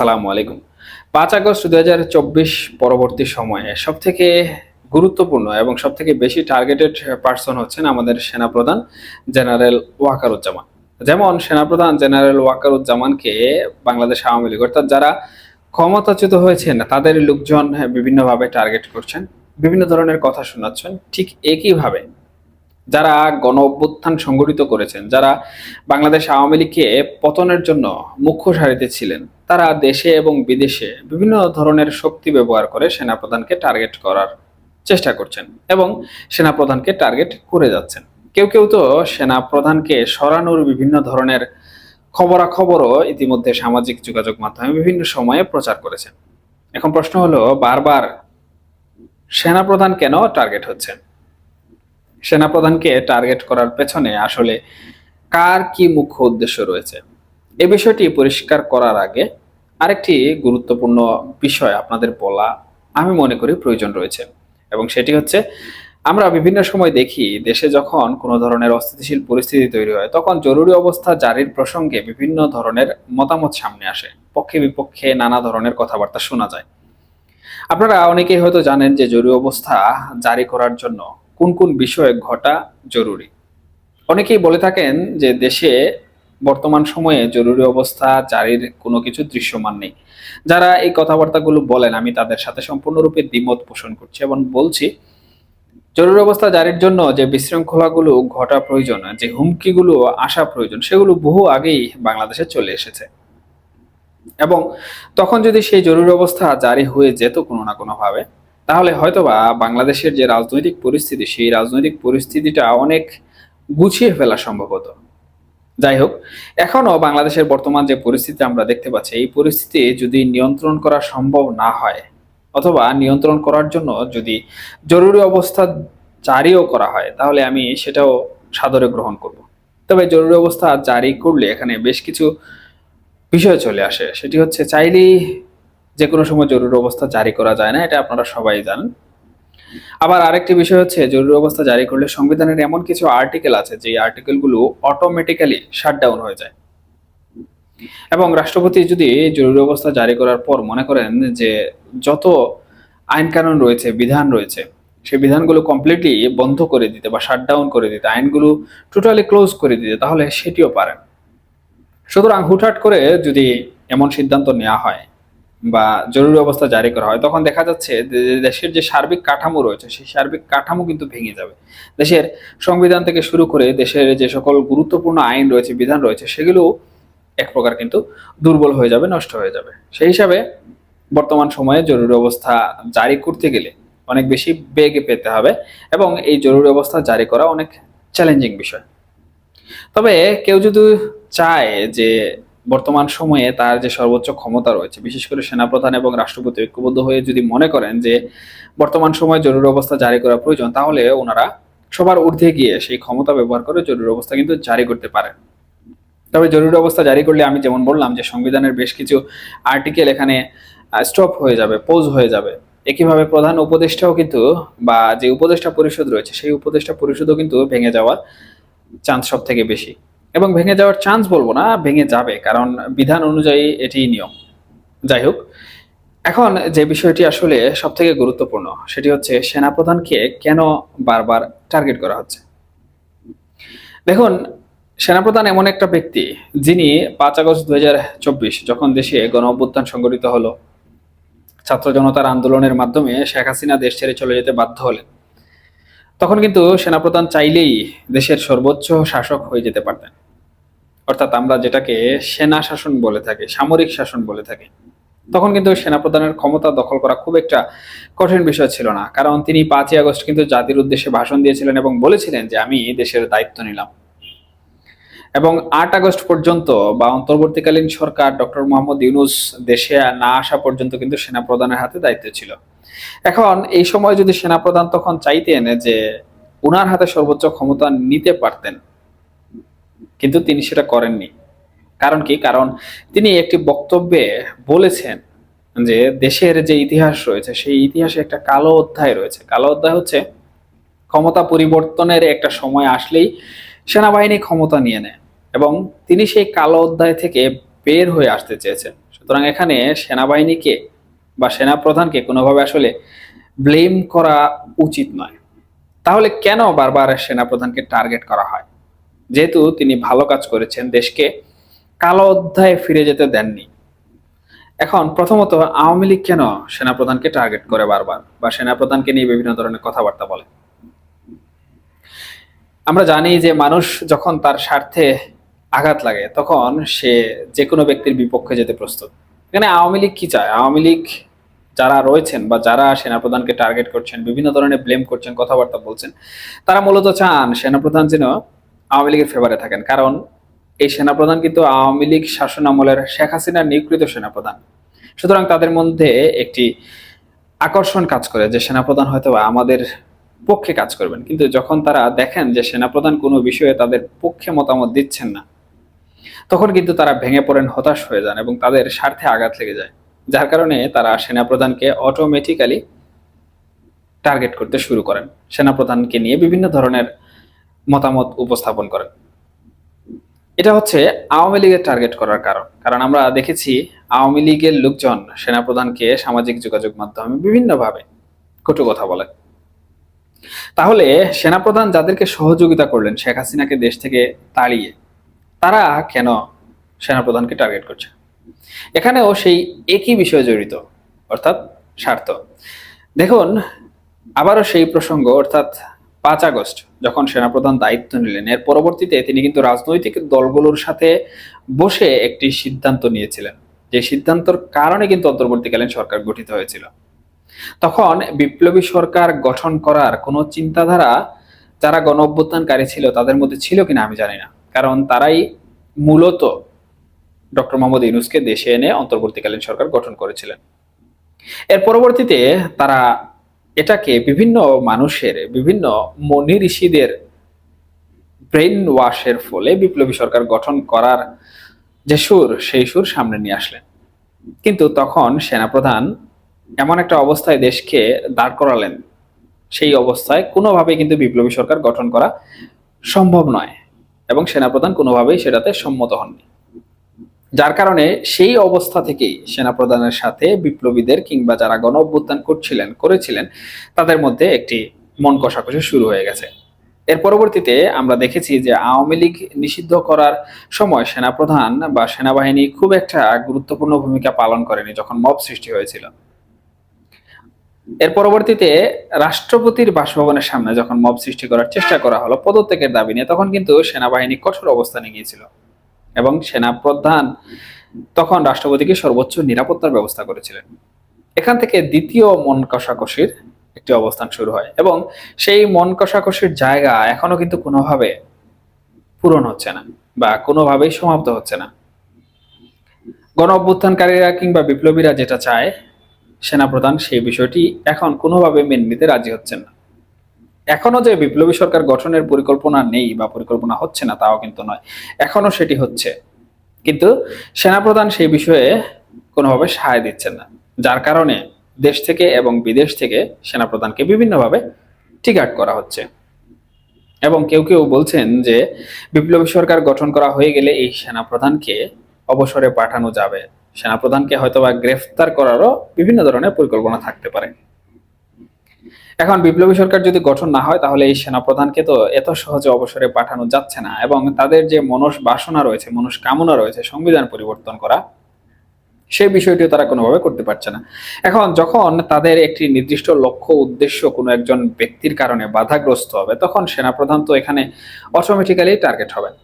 আসসালামু আলাইকুম। পাঁচ আগস্ট দুই হাজার চব্বিশ পরবর্তী সময়ে সব থেকে গুরুত্বপূর্ণ এবং সব থেকে বেশি টার্গেটেড পার্সন হচ্ছেন আমাদের সেনাপ্রধান জেনারেল ওয়াকারুজ্জামান। যেমন সেনাপ্রধান জেনারেল ওয়াকারুজ্জামানকে বাংলাদেশ আওয়ামী লীগ, অর্থাৎ যারা ক্ষমতাচ্যুত হয়েছেন, তাদের লোকজন বিভিন্নভাবে টার্গেট করছেন, বিভিন্ন ধরনের কথা শোনাচ্ছেন। ঠিক একইভাবে যারা গণ অভ্যুত্থান সংগঠিত করেছেন, যারা বাংলাদেশ আওয়ামী লীগকে পতনের জন্য মুখ্য সারিতে ছিলেন, তারা দেশে এবং বিদেশে বিভিন্ন ধরনের শক্তি ব্যবহার করে সেনাপ্রধানকে টার্গেট করার চেষ্টা করছেন এবং সেনাপ্রধানকে টার্গেট করে যাচ্ছেন। কেউ কেউ তো সেনাপ্রধানকে সরানোর বিভিন্ন ধরনের খবরাখবরও ইতিমধ্যে সামাজিক যোগাযোগ মাধ্যমে বিভিন্ন সময়ে প্রচার করেছেন। এখন প্রশ্ন হলো, বারবার সেনাপ্রধান কেন টার্গেট হচ্ছেন? সেনাপ্রধানকে টার্গেট করার পেছনে আসলে কার কি মুখ্য উদ্দেশ্য রয়েছে? এ বিষয়টি পরিষ্কার করার আগে আরেকটি গুরুত্বপূর্ণ বিষয় আপনাদের বলা আমি মনে করি প্রয়োজন রয়েছে। এবং সেটি হচ্ছে, আমরা বিভিন্ন সময় দেখি দেশে যখন কোনো ধরনের অস্থিতিশীল পরিস্থিতি তৈরি হয়, তখন জরুরি অবস্থা জারির প্রসঙ্গে বিভিন্ন ধরনের মতামত সামনে আসে। পক্ষে বিপক্ষে নানা ধরনের কথাবার্তা শোনা যায়। আপনারা অনেকেই হয়তো জানেন যে জরুরি অবস্থা জারি করার জন্য কোন কোন বিষয়ে ঘটা জরুরি? অনেকেই বলে থাকেন যে দেশে বর্তমান সময়ে জরুরি অবস্থা, জারির কোনো কিছু দৃশ্যমান নেই। যারা এই কথাবার্তাগুলো বলেন, আমি তাদের সাথে সম্পূর্ণরূপে দ্বিমত পোষণ করছি এবং বলছি, জরুরি অবস্থা জারির জন্য যে বিশৃঙ্খলাগুলো ঘটা প্রয়োজন, যে হুমকিগুলো আসা প্রয়োজন, সেগুলো বহু আগেই বাংলাদেশে চলে এসেছে। এবং তখন যদি সেই জরুরি অবস্থা জারি হয়ে যেত কোনো না কোনোভাবে তাহলে হয়তোবা বাংলাদেশের যে রাজনৈতিক পরিস্থিতি, সেই রাজনৈতিক পরিস্থিতিটা অনেক গুছিয়ে ফেলা সম্ভব হতো। যাই হোক এখনও বাংলাদেশের বর্তমান যে পরিস্থিতি আমরা দেখতে পাচ্ছি, এই পরিস্থিতি যদি নিয়ন্ত্রণ করা সম্ভব না হয়, অথবা নিয়ন্ত্রণ করার জন্য যদি জরুরি অবস্থা জারিও করা হয়, তাহলে আমি সেটাও সাদরে গ্রহণ করব। তবে জরুরি অবস্থা জারি করলে এখানে বেশ কিছু বিষয় চলে আসে। সেটি হচ্ছে চাইলেই যে কোনো সময় জরুরি অবস্থা জারি করা যায় না, এটা আপনারা সবাই জানেন। আবার আরেকটি বিষয় হচ্ছে, জরুরি অবস্থা জারি করলে সংবিধানের এমন কিছু আর্টিকেল আছে যে আর্টিকেলগুলো অটোমেটিক্যালি শাটডাউন হয়ে যায়। এবং রাষ্ট্রপতি যদি জরুরি অবস্থা জারি করার পর মনে করেন যে যত আইন কানুন রয়েছে, বিধান রয়েছে, সেই বিধানগুলো কমপ্লিটলি বন্ধ করে দিতে বা শাটডাউন করে দিতে, আইনগুলো টোটালি ক্লোজ করে দিতে, তাহলে সেটিও পারেন। সুতরাং হুটহাট করে যদি এমন সিদ্ধান্ত নেওয়া হয় বা জরুরি অবস্থা জারি করা হয়, তখন দেখা যাচ্ছে যে দেশের যে সার্বিক কাঠামো রয়েছে, সেই সার্বিক কাঠামো কিন্তু ভেঙে যাবে। দেশের সংবিধান থেকে শুরু করে দেশের যে সকল গুরুত্বপূর্ণ আইন রয়েছে, বিধান রয়েছে, সেগুলো এক প্রকার কিন্তু দুর্বল হয়ে যাবে, নষ্ট হয়ে যাবে। সেই হিসাবে বর্তমান সময়ে জরুরি অবস্থা জারি করতে গেলে অনেক বেশি বেগে পেতে হবে এবং এই জরুরি অবস্থা জারি করা অনেক চ্যালেঞ্জিং বিষয়। তবে কেউ যদি চায় যে বর্তমান সময়ে তার যে সর্বোচ্চ ক্ষমতা রয়েছে, বিশেষ করে সেনাপ্রধান এবং রাষ্ট্রপতি ঐক্যবদ্ধ হয়ে যদি মনে করেন যে বর্তমান সময়ে জরুরি অবস্থা জারি করা প্রয়োজন, তাহলে ওনারা সবার ঊর্ধ্বে গিয়ে সেই ক্ষমতা ব্যবহার করে জরুরি অবস্থা কিন্তু জারি করতে পারেন। তবে জরুরি অবস্থা জারি করলে আমি যেমন বললাম যে সংবিধানের বেশ কিছু আর্টিকেল এখানে স্টপ হয়ে যাবে, পোজ হয়ে যাবে। একইভাবে প্রধান উপদেষ্টাও কিন্তু বা যে উপদেষ্টা পরিষদ রয়েছে, সেই উপদেষ্টা পরিষদও কিন্তু ভেঙে যাওয়ার চান্স সব থেকে বেশি। এবং ভেঙে যাওয়ার চান্স বলব না, ভেঙে যাবে, কারণ বিধান অনুযায়ী এটি নিয়ম। যাই হোক, এখন যে বিষয়টি আসলে সব থেকে গুরুত্বপূর্ণ, সেটি হচ্ছে সেনাপ্রধানকে কেন বারবার টার্গেট করা হচ্ছে? দেখুন, সেনাপ্রধান এমন একটা ব্যক্তি যিনি পাঁচ আগস্ট দুই হাজার চব্বিশ, যখন দেশে গণ অভ্যুত্থান সংগঠিত হলো, ছাত্র জনতার আন্দোলনের মাধ্যমে শেখ হাসিনা দেশ ছেড়ে চলে যেতে বাধ্য হলেন। তখন কিন্তু সেনাপ্রধান চাইলেই দেশের সর্বোচ্চ শাসক হয়ে যেতে পারতেন। অর্থাৎ আমরা যেটাকে সেনা শাসন বলে থাকি, সামরিক শাসন বলে থাকি, তখন কিন্তু সেনাপ্রধানের ক্ষমতা দখল করা খুব একটা কঠিন বিষয় ছিল না। কারণ তিনি পাঁচই আগস্ট কিন্তু জাতির উদ্দেশ্যে ভাষণ দিয়েছিলেন এবং বলেছিলেন যে, আমি দেশের দায়িত্ব নিলাম। এবং আট আগস্ট পর্যন্ত বা অন্তর্বর্তীকালীন সরকার ডক্টর মোহাম্মদ ইউনুস দেশে না আসা পর্যন্ত কিন্তু সেনাপ্রধানের হাতে দায়িত্ব ছিল। এখন এই সময় যদি সেনাপ্রধান তখন চাইতেন যে, উনার হাতে সর্বোচ্চ ক্ষমতা নিতে পারতেন কিন্তু তিনি সেটা করেননি। কারণ কি? কারণ তিনি একটি বক্তব্যে বলেছেন যে দেশের যে ইতিহাস রয়েছে, সেই ইতিহাসে একটা কালো অধ্যায় রয়েছে। কালো অধ্যায় হচ্ছে ক্ষমতা পরিবর্তনের একটা সময় আসলেই সেনাবাহিনী ক্ষমতা নিয়ে নেয় এবং তিনি সেই কালো অধ্যায় থেকে বের হয়ে আসতে চেয়েছেন। সুতরাং এখানে সেনাবাহিনীকে বা সেনাপ্রধানকে কোনোভাবে আসলে ব্লেম করা উচিত নয়। তাহলে কেন বারবার সেনাপ্রধানকে টার্গেট করা হয়? যেহেতু তিনি ভালো কাজ করেছেন, দেশকে কালো অধ্যায়ে ফিরে যেতে দেননি। এখন প্রথমত আওয়ামী লীগ কেন সেনাপ্রধানকে টার্গেট করে বারবার বা সেনাপ্রধানকে নিয়ে বিভিন্ন ধরনের কথাবার্তা বলে? আমরা জানি যে মানুষ যখন তার স্বার্থে আঘাত লাগে, তখন সে যে কোনো ব্যক্তির বিপক্ষে যেতে প্রস্তুত। এখানে আওয়ামী লীগ কি চায়? আওয়ামী লীগ যারা রয়েছেন বা যারা সেনাপ্রধানকে টার্গেট করছেন, বিভিন্ন ধরনের ব্লেম করছেন, কথাবার্তা বলছেন, তারা মূলত চান সেনাপ্রধান যেন আওয়ামী লীগের ফেভারে থাকেন। কারণ এই সেনাপ্রধান কিন্তু আওয়ামী লীগ শাসন আমলের শেখ হাসিনার নিয়োগকৃত সেনাপ্রধান। সুতরাং তাদের মধ্যে একটি আকর্ষণ কাজ করে যে সেনাপ্রধান হয়তো আমাদের পক্ষে কাজ করবেন। কিন্তু যখন তারা দেখেন যে সেনাপ্রধান কোনো বিষয়ে তাদের পক্ষে মতামত দিচ্ছেন না, তখন কিন্তু তারা ভেঙে পড়েন, হতাশ হয়ে যান এবং তাদের স্বার্থে আঘাত লেগে যায়। যার কারণে তারা সেনাপ্রধানকে অটোমেটিক্যালি টার্গেট করতে শুরু করেন। সেনাপ্রধানকে নিয়ে বিভিন্ন ধরনের মতামত উপস্থাপন করেন এটা হচ্ছে আওয়ামী লীগের টার্গেট করার কারণ। কারণ আমরা দেখেছি আওয়ামী লীগের লোকজন, সেনাপ্রধানকে সামাজিক যোগাযোগ মাধ্যমে বিভিন্নভাবে কটু কথা বলে। তাহলে সেনাপ্রধান যাদেরকে সহযোগিতা করলেন, শেখ হাসিনাকে দেশ থেকে তাড়িয়ে, তারা কেন সেনাপ্রধানকে টার্গেট করছে? এখানেও সেই একই বিষয় জড়িত, অর্থাৎ স্বার্থ। দেখুন, আবারও সেই প্রসঙ্গ, অর্থাৎ পাঁচ আগস্ট, যখন সেনাপ্রধান দায়িত্ব নিলেন। এর পরবর্তীতে তিনি কিন্তু রাজনৈতিক দলগুলোর সাথে বসে একটি সিদ্ধান্ত নিয়েছিলেন। যে সিদ্ধান্তর কারণে কিন্তু অন্তর্বর্তীকালীন সরকার গঠিত হয়েছিল। তখন বিপ্লবী সরকার গঠন করার কোনো চিন্তাধারা যারা গণ অভ্যুত্থানকারী ছিল, তাদের মধ্যে ছিল কিনা আমি জানি না। কারণ তারাই মূলত ডক্টর মোহাম্মদ ইউনুসকে দেশে এনে অন্তর্বর্তীকালীন সরকার গঠন করেছিলেন। এর পরবর্তীতে তারা এটাকে বিভিন্ন মানুষের, বিভিন্ন মনি ঋষিদের ব্রেন ওয়াশের ফলে বিপ্লবী সরকার গঠন করার যে সুর, সেই সুর সামনে নিয়ে আসলেন। কিন্তু তখন সেনাপ্রধান এমন একটা অবস্থায় দেশকে দাঁড় করালেন। সেই অবস্থায় কোনোভাবেই কিন্তু বিপ্লবী সরকার গঠন করা সম্ভব নয় এবং সেনাপ্রধান কোনোভাবেই সেটাতে সম্মত হননি। যার কারণে সেই অবস্থা থেকেই সেনাপ্রধানের সাথে বিপ্লবীদের কিংবা যারা গণ অভ্যুত্থান করছিলেন, করেছিলেন, তাদের মধ্যে একটি মন কষাকষি শুরু হয়ে গেছে। এর পরবর্তীতে আমরা দেখেছি যে আওয়ামী লীগ নিষিদ্ধ করার সময় সেনাপ্রধান বা সেনাবাহিনী খুব একটা গুরুত্বপূর্ণ ভূমিকা পালন করেনি যখন মব সৃষ্টি হয়েছিল। এর পরবর্তীতে রাষ্ট্রপতির বাসভবনের সামনে যখন মব সৃষ্টি করার চেষ্টা করা হলো, পদত্যাগের দাবি নিয়ে, তখন কিন্তু সেনাবাহিনী কঠোর অবস্থানে গিয়েছিল। এবং সেনাপ্রধান তখন রাষ্ট্রপতিকে সর্বোচ্চ নিরাপত্তার ব্যবস্থা করেছিলেন। এখান থেকে দ্বিতীয় মন কষাকষির একটি অবস্থান শুরু হয় এবং সেই মন কষাকষির জায়গা এখনও কিন্তু কোনোভাবে পূরণ হচ্ছে না বা কোনোভাবেই সমাপ্ত হচ্ছে না। গণ অভ্যুত্থানকারীরা কিংবা বিপ্লবীরা যেটা চায়, সেনাপ্রধান সেই বিষয়টি এখন কোনোভাবে মেনে নিতে রাজি হচ্ছেন না। এখনও যে বিপ্লবী সরকার গঠনের পরিকল্পনা নেই বা পরিকল্পনা হচ্ছে না, তাও কিন্তু নয়। এখনও সেটি হচ্ছে। কিন্তু সেনাপ্রধান সেই বিষয়ে কোনোভাবে সায় দিচ্ছেন না। যার কারণে দেশ থেকে এবং বিদেশ থেকে সেনাপ্রধানকে বিভিন্নভাবে টিকাট করা হচ্ছে। এবং কেউ কেউ বলছেন যে বিপ্লবী সরকার গঠন করা হয়ে গেলে এই সেনাপ্রধানকে অবসরে পাঠানো যাবে। সেনাপ্রধানকে হয়তোবা গ্রেফতার করারও বিভিন্ন ধরনের পরিকল্পনা থাকতে পারে। এখন বিপ্লবী সরকার যদি গঠন না হয়, তাহলে এই সেনাপ্রধানকে তো এত সহজে অবসরে পাঠানো যাচ্ছে না এবং তাদের যে মনস বাসনা রয়েছে মনস কামনা রয়েছে, সংবিধান পরিবর্তন করা সেই বিষয়টিও তারা কোনোভাবে করতে পারছে না। এখন যখন তাদের একটি নির্দিষ্ট লক্ষ্য, উদ্দেশ্য কোনো একজন ব্যক্তির কারণে বাধাগ্রস্ত হবে, তখন সেনাপ্রধান তো এখানে অটোমেটিক্যালি টার্গেট হবেন।